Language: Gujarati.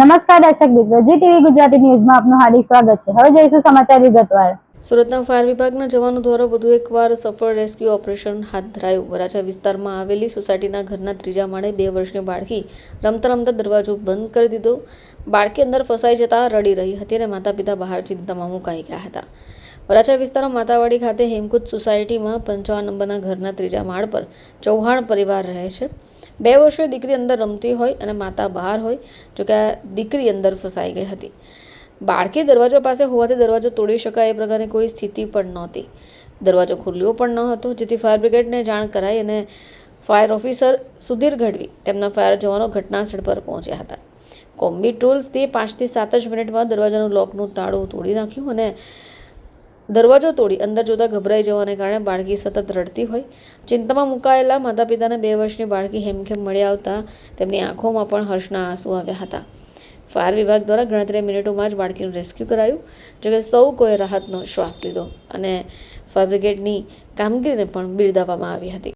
નમસ્કાર દર્શક મિત્રો, જી ટીવી ગુજરાતી ન્યૂઝમાં આપનું હાર્દિક સ્વાગત છે. હવે જોઈશું સમાચાર વિગતવાર. સુરતના ફાયર વિભાગના જવાનો દ્વારા વધુ એકવાર સફળ રેસ્ક્યુ ઓપરેશન હાથ ધરાયું. વરાછા વિસ્તારમાં આવેલી સોસાયટીના ઘરના ત્રીજા માળે બે વર્ષની બાળકી રમતા રમતા દરવાજો બંધ કરી દીધો. બાળકી અંદર ફસાઈ જતા રડી રહી હતી અને માતા પિતા બહાર ચિંતામાં મુકાઈ ગયા હતા. વરાછા વિસ્તારમાં માતાવાડી ખાતે હેમકુદ સોસાયટીમાં પંચાવન નંબરના ઘરના ત્રીજા માળ પર ચૌહાણ પરિવાર રહે છે. બે વર્ષે દીકરી અંદર રમતી હોય અને માતા બહાર હોય જોકે આ દીકરી અંદર ફસાઈ ગઈ હતી. બાળકી દરવાજો પાસે હોવાથી દરવાજો તોડી શકાય એ પ્રકારની કોઈ સ્થિતિ પણ નહોતી. દરવાજો ખુલ્યો પણ ન હતો, જેથી ફાયર બ્રિગેડને જાણ કરાઈ અને ફાયર ઓફિસર સુધીર ગઢવી તેમના ફાયર જવાનો ઘટના સ્થળ પર પહોંચ્યા હતા. કોમ્બી ટૂલ્સથી પાંચથી સાત જ મિનિટમાં દરવાજાનું લોકનું તાળું તોડી નાખ્યું અને દરવાજો તોડી અંદર જોતા ગભરાઈ જવાને કારણે બાળકી સતત રડતી હોય. ચિંતામાં મુકાયેલા માતા પિતાને બે વર્ષની બાળકી હેમખેમ મળી આવતા તેમની આંખોમાં પણ હર્ષના આંસુ આવ્યા હતા. ફાયર વિભાગ દ્વારા ગણતરી મિનિટોમાં જ બાળકીનું રેસ્ક્યુ કરાયું, જોકે સૌ કોઈ રાહતનો શ્વાસ લીધો અને ફાયર બ્રિગેડની કામગીરીને પણ બિરદાવવામાં આવી હતી.